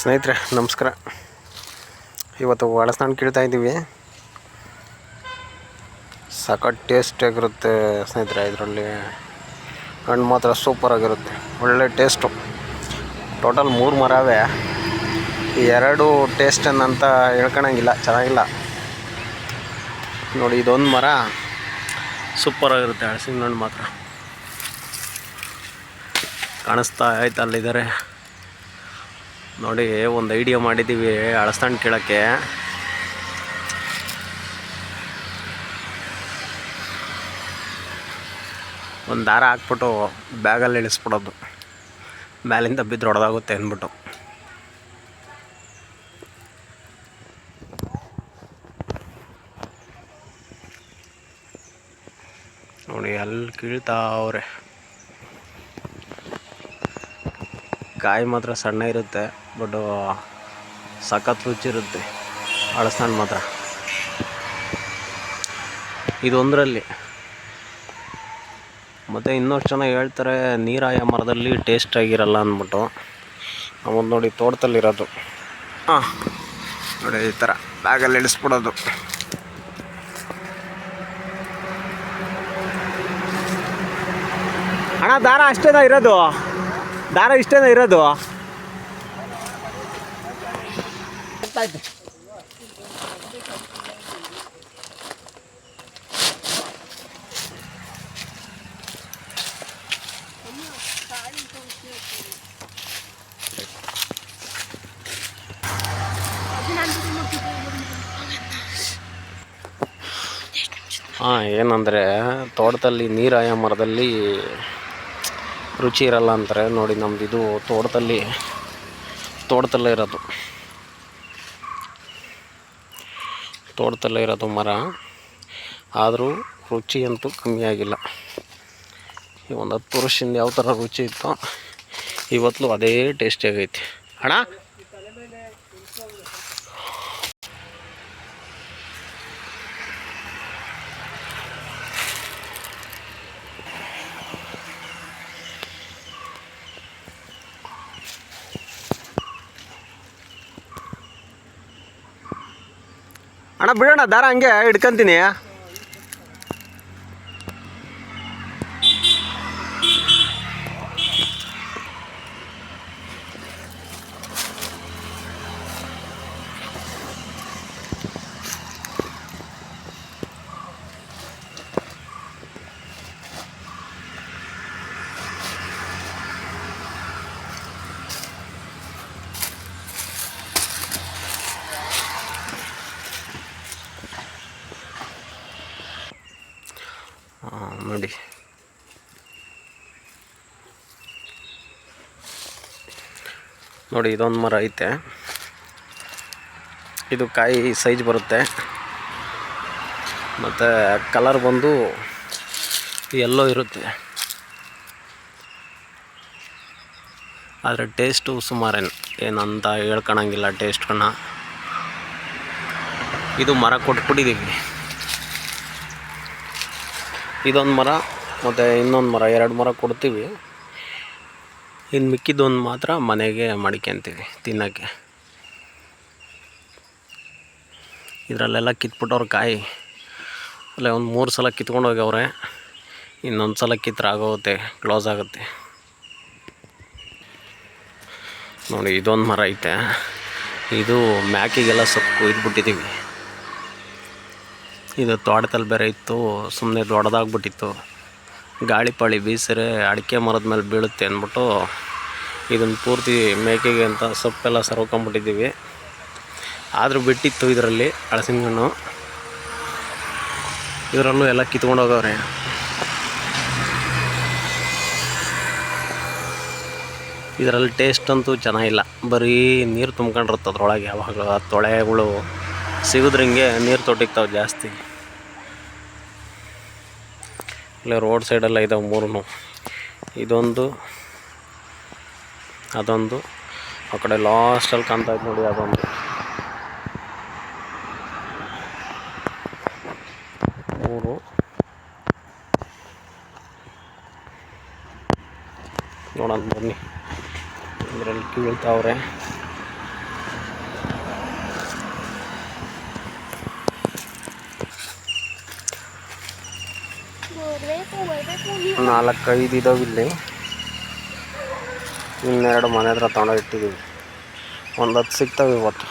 ಸ್ನೇಹಿತರೆ, ನಮಸ್ಕಾರ. ಇವತ್ತು ಒಳಸ್ನಾನ್ ಕೀಳ್ತಾ ಇದ್ದೀವಿ. ಸಖತ್ ಟೇಸ್ಟ್ ಆಗಿರುತ್ತೆ ಸ್ನೇಹಿತರೆ ಇದರಲ್ಲಿ. ಹಣ್ಣು ಮಾತ್ರ ಸೂಪರ್ ಆಗಿರುತ್ತೆ. ಒಳ್ಳೆ ಟೇಸ್ಟು ಟೋಟಲ್ ಮೂರು ಮರವೇ ಎರಡು ಟೇಸ್ಟ್ ಅಂತ ಹೇಳ್ಕೊಳಂಗಿಲ್ಲ ಚೆನ್ನಾಗಿಲ್ಲ. ನೋಡಿ, ಇದೊಂದು ಮರ ಸೂಪರ್ ಹಳಸಿನ ಹಣ್ಣು ಮಾತ್ರ. ಕಾಣಿಸ್ತಾ ಆಯ್ತು ಅಲ್ಲಿದ್ದಾರೆ ನೋಡಿ, ಒಂದು ಐಡಿಯಾ ಮಾಡಿದ್ದೀವಿ ಅಳಸ್ತಾಂಡ್ ಕೇಳೋಕ್ಕೆ. ಒಂದು ದಾರ ಹಾಕ್ಬಿಟ್ಟು ಬ್ಯಾಗಲ್ಲಿ ಇಳಿಸ್ಬಿಡೋದು. ಮೇಲಿಂದ ಬಿದ್ದು ಹೊಡೆದಾಗುತ್ತೆ ಅಂದ್ಬಿಟ್ಟು. ನೋಡಿ ಅಲ್ಲಿ ಕೀಳ್ತಾ ಕಾಯಿ ಮಾತ್ರ ಸಣ್ಣ ಇರುತ್ತೆ ಬಟ್ ಸಖತ್ ರುಚಿ ಇರುತ್ತೆ. ಅಳಸಣ್ಣ ಮಾತ್ರ. ಇದೊಂದರಲ್ಲಿ. ಮತ್ತು ಇನ್ನೊಷ್ಟು ಜನ ಹೇಳ್ತಾರೆ, ನೀರಾಯ ಮರದಲ್ಲಿ ಟೇಸ್ಟ್ ಆಗಿರಲ್ಲ ಅಂದ್ಬಿಟ್ಟು. ನಮ್ಮದು ನೋಡಿ ತೋಟದಲ್ಲಿರೋದು. ಹಾಂ, ನೋಡಿ ಈ ಥರ ಬ್ಯಾಗಲ್ಲಿ ಇಳಿಸ್ಬಿಡೋದು. ಅಣ್ಣ, ದಾರ ಅಷ್ಟೇನಾ ಇರೋದು? ದಾರ ಇಷ್ಟೇ ಇರೋದು? ಹಾಂ ಏನಂದರೆ ತೋಟದಲ್ಲಿ ನೀರಾಯ ಮರದಲ್ಲಿ ರುಚಿ ಇರಲ್ಲ ಅಂತಾರೆ. ನೋಡಿ ನಮ್ದು ಇದು ತೋಟದಲ್ಲಿ, ತೋಟದಲ್ಲೇ ಇರೋದು. ತೋಟದಲ್ಲೇ ಇರೋದು ಮರ. ಆದರೂ ರುಚಿ ಅಂತೂ ಕಮ್ಮಿ ಆಗಿಲ್ಲ. ಈ ಒಂದು ಹತ್ತು ವರ್ಷದಿಂದ ಯಾವ ಥರ ರುಚಿ ಇತ್ತೋ, ಇವತ್ತು ಅದೇ ಟೇಸ್ಟಿ ಆಗೈತಿ. ಅಣ್ಣ? ಅಣ್ಣ ಬಿಡೋಣ ದಾರ ಹಂಗೆ ಹಿಡ್ಕೊಂತೀನಿ. ನೋಡಿ. ನೋಡಿ, ಇದೊಂದು ಮರ ಐತೆ. ಇದು ಕಾಯಿ ಸೈಜ್ ಬರುತ್ತೆ. ಮತ್ತು ಕಲರ್ ಬಂದು ಎಲ್ಲೋ ಇರುತ್ತೆ. ಆದರೆ ಟೇಸ್ಟು ಸುಮಾರೇನು, ಏನಂತ ಹೇಳ್ಕೊಳಂಗಿಲ್ಲ ಕಣ. ಇದು ಮರ ಕೊಟ್ಬಿಟ್ಟಿದ್ದೀವಿ ಇದೊಂದು ಮರ, ಮತ್ತು ಇನ್ನೊಂದು ಮರ, ಎರಡು ಮರ ಕೊಡ್ತೀವಿ. ಇನ್ನು ಮಿಕ್ಕಿದ್ದೊಂದು ಮಾತ್ರ ಮನೆಗೆ ಮಡಿಕೊಂತೀವಿ ತಿನ್ನೋಕ್ಕೆ. ಇದರಲ್ಲೆಲ್ಲ ಕಿತ್ಬಿಟ್ಟವ್ರ ಕಾಯಿ. ಅಲ್ಲೇ ಒಂದು ಮೂರು ಸಲ ಕಿತ್ಕೊಂಡು ಹೋಗ್ಯವ್ರೆ. ಇನ್ನೊಂದು ಸಲ ಕಿತ್ರೆ ಆಗೋಗುತ್ತೆ, ಕ್ಲೋಸ್ ಆಗುತ್ತೆ. ನೋಡಿ, ಇದೊಂದು ಮರ ಐತೆ. ಇದು ಮ್ಯಾಕಿಗೆಲ್ಲ ಸೊಪ್ಪು ಕೊಯ್ದುಬಿಟ್ಟಿದ್ದೀವಿ ಇದು ತೋಟದಲ್ಲಿ ಬೇರೆ ಇತ್ತು ಸುಮ್ಮನೆ ದೊಡ್ಡದಾಗ್ಬಿಟ್ಟಿತ್ತು. ಗಾಳಿ ಪಾಳಿ ಬೀಸಿದ್ರೆ ಅಡಿಕೆ ಮರದ ಮೇಲೆ ಬೀಳುತ್ತೆ ಅಂದ್ಬಿಟ್ಟು ಇದನ್ನು ಪೂರ್ತಿ ಮೇಕೆಗೆ ಅಂತ ಸೊಪ್ಪೆಲ್ಲ ಸರ್ಕೊಂಬಿಟ್ಟಿದ್ದೀವಿ ಆದರೂ ಬಿಟ್ಟಿತ್ತು ಇದರಲ್ಲಿ ಹಣ್ಣು ಇದರಲ್ಲೂ ಎಲ್ಲ ಕಿತ್ಕೊಂಡು ಹೋಗವ್ರೆ ಇದರಲ್ಲಿ ಟೇಸ್ಟ್ ಅಂತೂ ಚೆನ್ನಾಗಿಲ್ಲ. ಬರೀ ನೀರು ತುಂಬ್ಕೊಂಡಿರುತ್ತೆ ಅದ್ರೊಳಗೆ. ಯಾವಾಗ ತೊಳೆಗಳು ಸಿಗೋದ್ರಿಂಗೆ ನೀರು ತೊಟ್ಟಿಗ್ತಾವೆ ಜಾಸ್ತಿ. ಇಲ್ಲೇ ರೋಡ್ ಸೈಡೆಲ್ಲ ಇದಾವೆ ಮೂರೂ ಇದೊಂದು, ಅದೊಂದು. ಆ ಕಡೆ ಲಾಸ್ಟಲ್ಲಿ ಕಾಣ್ತಾ ಇತ್ತು ನೋಡಿ ಅದೊಂದು. ಮೂರು. ನೋಡೋಣ ಬನ್ನಿ. ಇದರಲ್ಲಿ ಕೀಳ್ತಾವ್ರೆ. ನಾಲ್ಕೈದು ಇದಾವೆ ಇಲ್ಲಿ. ಇನ್ನೆರಡು ಮನೆ ಹತ್ರ ತೊಗೊಂಡೋಗಿ ಇಟ್ಟಿದ್ದೀವಿ ಒಂದು ಹತ್ತು ಸಿಗ್ತಾವೆ ಇವತ್ತು.